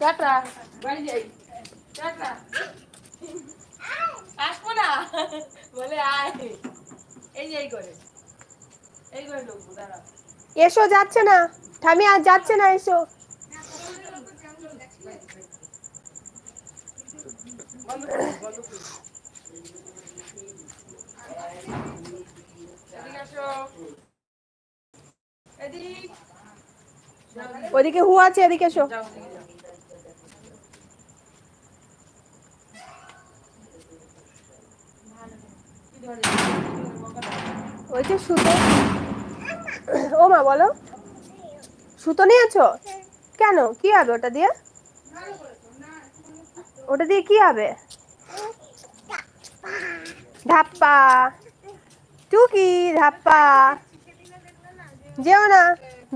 Tata. বাড়ি যাই। Tata. আসব না? বলে আয়। এই যে এই করে এই করে ঢুকবো এসো যাচ্ছে না। ঠামি আর যাচ্ছে না এসো। ওদিকে হু আছে এদিকে এসো যাও এদিকে যাও কি ধরে বকা দাও। ওই যে সুতো। ও মা বলো। সুতো নিয়েছো? কেন? কি হবে ওটা দিয়ে? ওটা দিয়ে কি হবে? ধাপ্পা। টুকি ধাপ্পা। যেও না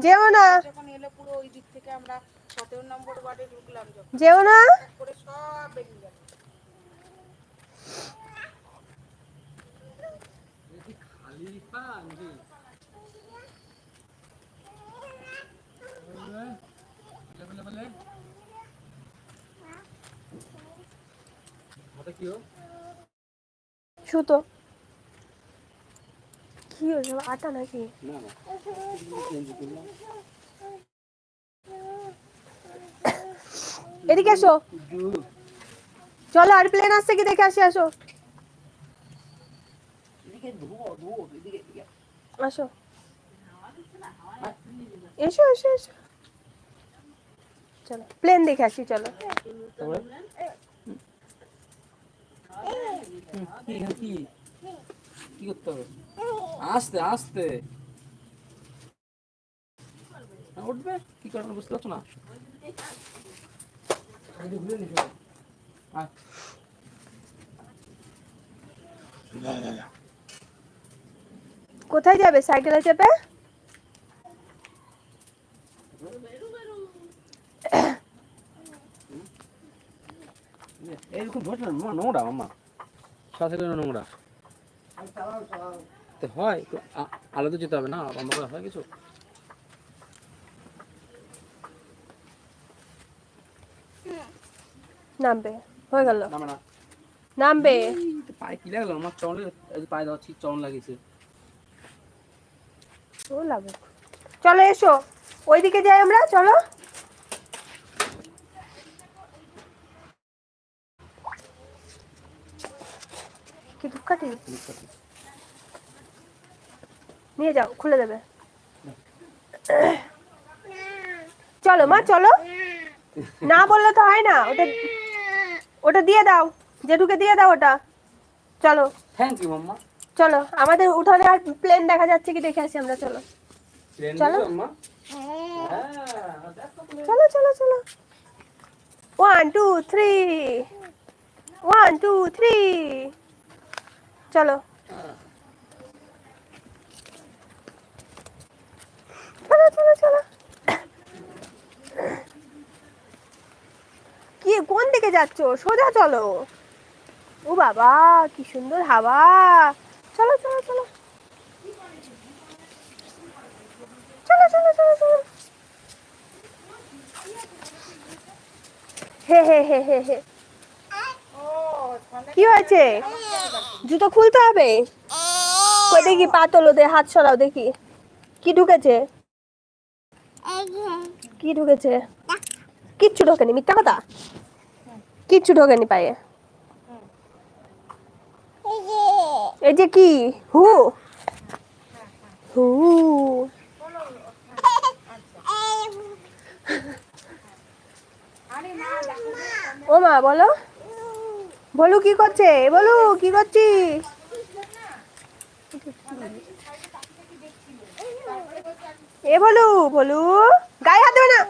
যেও না। যখন এলো পুরো ওই দিক থেকে আমরা সতেরো নম্বর ওয়ার্ডে ঢুকলাম যখন যেও না করে সব বেরিয়ে গেল সুতো। কি হলো আটা নাকি? এদিকে এসো চলো আর প্লেন আসছে কি দেখে আসি আসো। আসো। এসো এসো এসো। চলো প্লেন দেখে আসি চলো। কি আস্তে। আস্তে উঠবে? কি বুঝতে পারছ না? কোথায় যাবে? সাইকেলে চেপে এরকম ধরছে না মামা, নোংরা মামা। সাথে নোংরা? হয় তো আলাদা যেতে হবে না আমার হয় কিছু? নামবে হয়ে গেল। নামবে। পায়ে কি লাগল? আমার চলে পায়ে দেওয়া ঠিক চরণ লাগিয়েছে। ও লাগুক। চলো এসো। ওইদিকে যাই আমরা চলো কি ধূপকাঠি নিয়ে যাও খুলে দেবে। চলো মা চলো। না বললে তো হয় না ওটা ওটা দিয়ে দাও জেঠুকে দিয়ে দাও ওটা। চলো। থ্যাংক ইউ মাম্মা চলো আমাদের উঠানে আর প্লেন দেখা যাচ্ছে কি দেখে আসি আমরা চলো। চলো। চলো চলো চলো। One two three one two three চলো। চলো চলো চলো। কি, কোন দিকে যাচ্ছ? সোজা চলো। ও বাবা, কি সুন্দর হাওয়া। চলো চলো চলো। চলো চলো চলো চলো। হে হে হে হে হে। কি হয়েছে? জুতো খুলতে হবে? কই দেখি পা তোলো দে হাত সরাও দেখি। কি ঢুকেছে? কি ঢুকেছে? কিচ্ছু ঢোকেনি মিথ্যা কথা? কিচ্ছু ঢোকেনি পায়ে। এই যে কি? হু? হু? ও মা বলো। বলু কি করছে? বলু, কি করছি এ বলু বলু, গায়ে হাত দেবে না।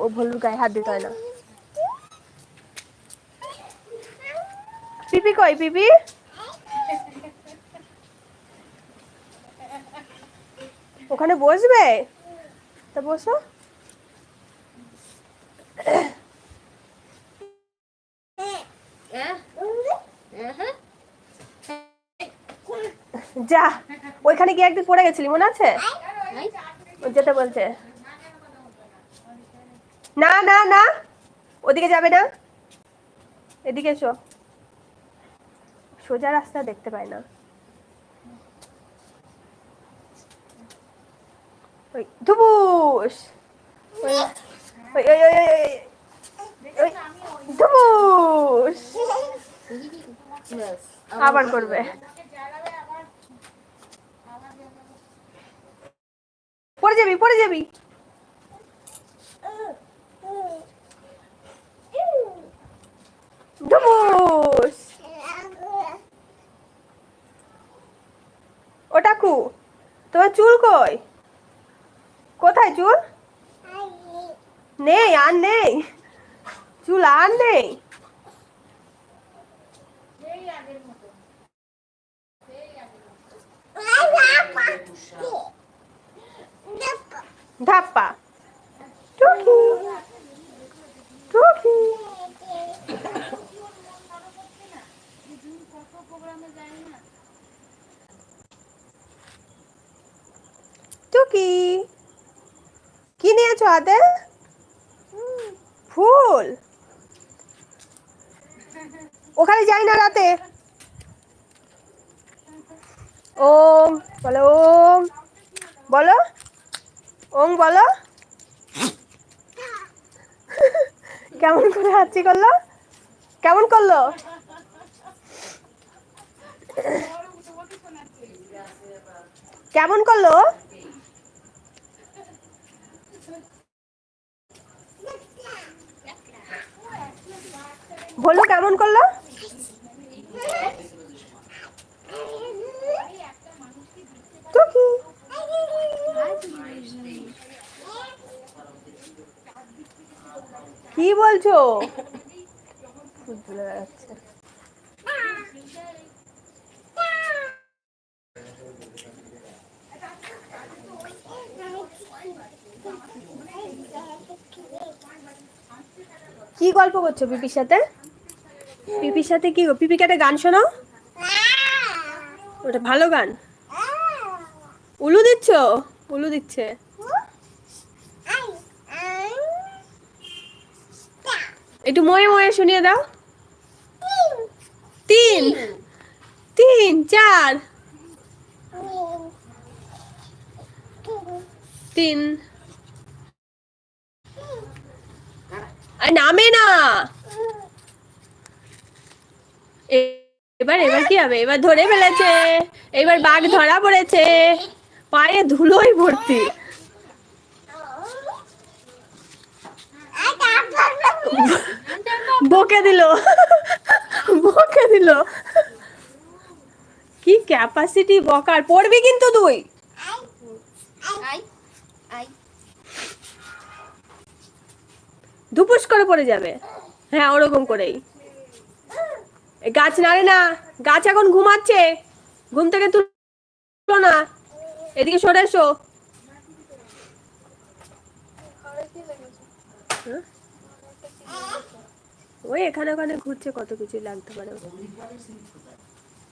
ও ভলুর গায়ে হাত দিতে হয় না। পিপি কই, পিপি? ওখানে বসবে? তা বসো। যা ওইখানে গিয়ে একদিন পড়ে গেছিলি মনে আছে যেটা বলছে না না না ওদিকে যাবে না এদিকে এসো সোজা রাস্তা দেখতে পায় না ধুবুস ওই ওই ওই ওই ওই, ওই, আবার করবে। পড়ে যাবি পড়ে যাবি। ধুবুস ওটা কু তোমার চুল কই? কোথায় চুল? নেই আর নেই। চুল আর নেই ধাপ্পা। টুকি। টুকি। টুকি। কি নিয়েছো হাতে ফুল। ওখানে যাই না রাতে। ওম, বলো ওম। বলো? ওম, বলো? কেমন করে হাঁচি করল? কেমন করল? কেমন করল? বলো কেমন করল টুকি কি বলছো? কি গল্প করছ পিপির সাথে? পিপির সাথে কি? পিপিকে একটা গান শোনাও। ওটা ভালো গান। উলু দিচ্ছ? উলু দিচ্ছে। একটু ময়ে ময়ে শুনিয়ে দাও। তিন। তিন, চার। তিন। নামে না। এবার এবার কি হবে? এবার ধরে ফেলেছে। এবার বাঘ ধরা পড়েছে। পায়ে ধুলোই ভর্তি। বকে দিল। বকে দিল। কি ক্যাপাসিটি বকার? পড়বি কিন্তু তুই। ধুপুস করে পড়ে যাবে। হ্যাঁ ওরকম করেই। গাছ নাড়ে না, গাছ এখন ঘুমাচ্ছে। ঘুম থেকে তুলো না। এদিকে সরে এসো। হ্যাঁ? ওই এখানে ওখানে ঘুরছে কত কিছু লাগতে পারে।